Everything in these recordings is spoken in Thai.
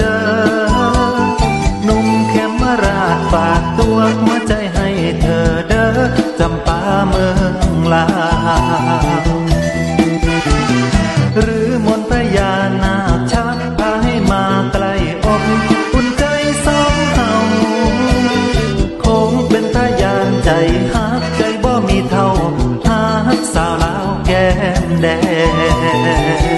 จอนุ่มเข้มราดฝากตัวหัวใจให้เธอเด้อจำปาเมืองลาหรือมนพระยานาชักพาให้มาไกลอกอุ่นใจสองเฮาคงเป็นทายานใจหักใจบ่มีเท่าหักสาวลาวแก้มแดง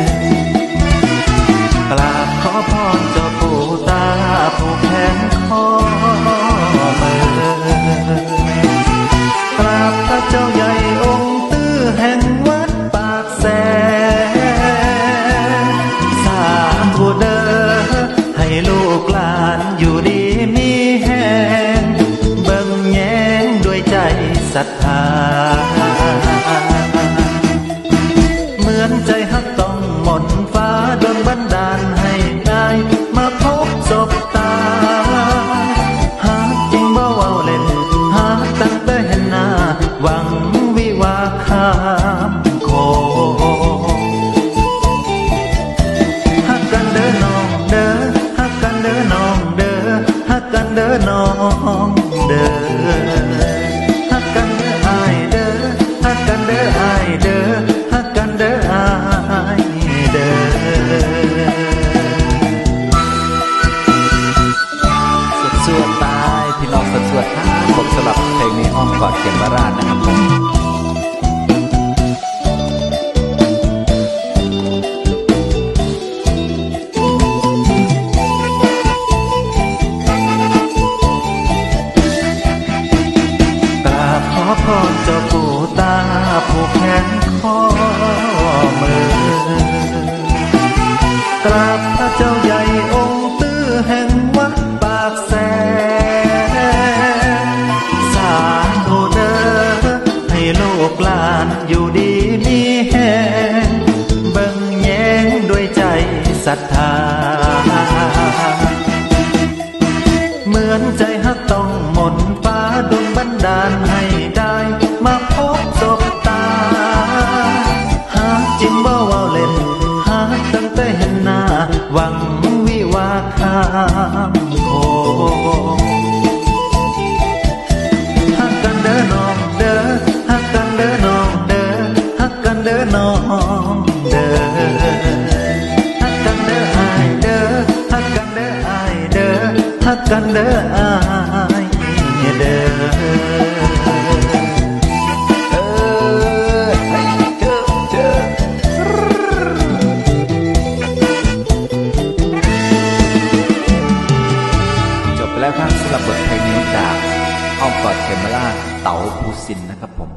ศรัทธา เหมือนใจฮักต้องหมนฟ้าโดนบันดาลให้ได้ มาพบศบตา หากจริงบ่เว้าเล่น หากตั้งแต่เห็นหน้า หวังวิวาข้ามโคฮักกันเด้อน้องเด้อฮักกันเด้อน้องเด้อฮักกันเด้อน้องเด้อ สวดตายพี่น้องสวดสวดห้าผมสำหรับเพลงนี้อ้อมกอดเขียนวราชนะครับผมกราบขอพรเจ้าปู่ตาผู้แขนคอมือกราบพระเจ้าานอยู่ดีมีแห้งเบิ่งแยงด้วยใจศรัทธา เหมือนใจฮักต้องหมนฟ้าดลบันดาลให้ได้มาพบศบตา หากจริงบ่เวาเล่น หากตั้งแต่เห็นหน้าหวังวิวาข้า น้องเด้อฮักกันเด้ออายเด้อฮักกันเด้ออายเด้อฮักกันเด้ออายเด้อเออให้เจอเจอจบแล้วครับสำหรับบทเพลงนี้จากอ้อมกอดเขมราชเต๋าภูสินนะครับผม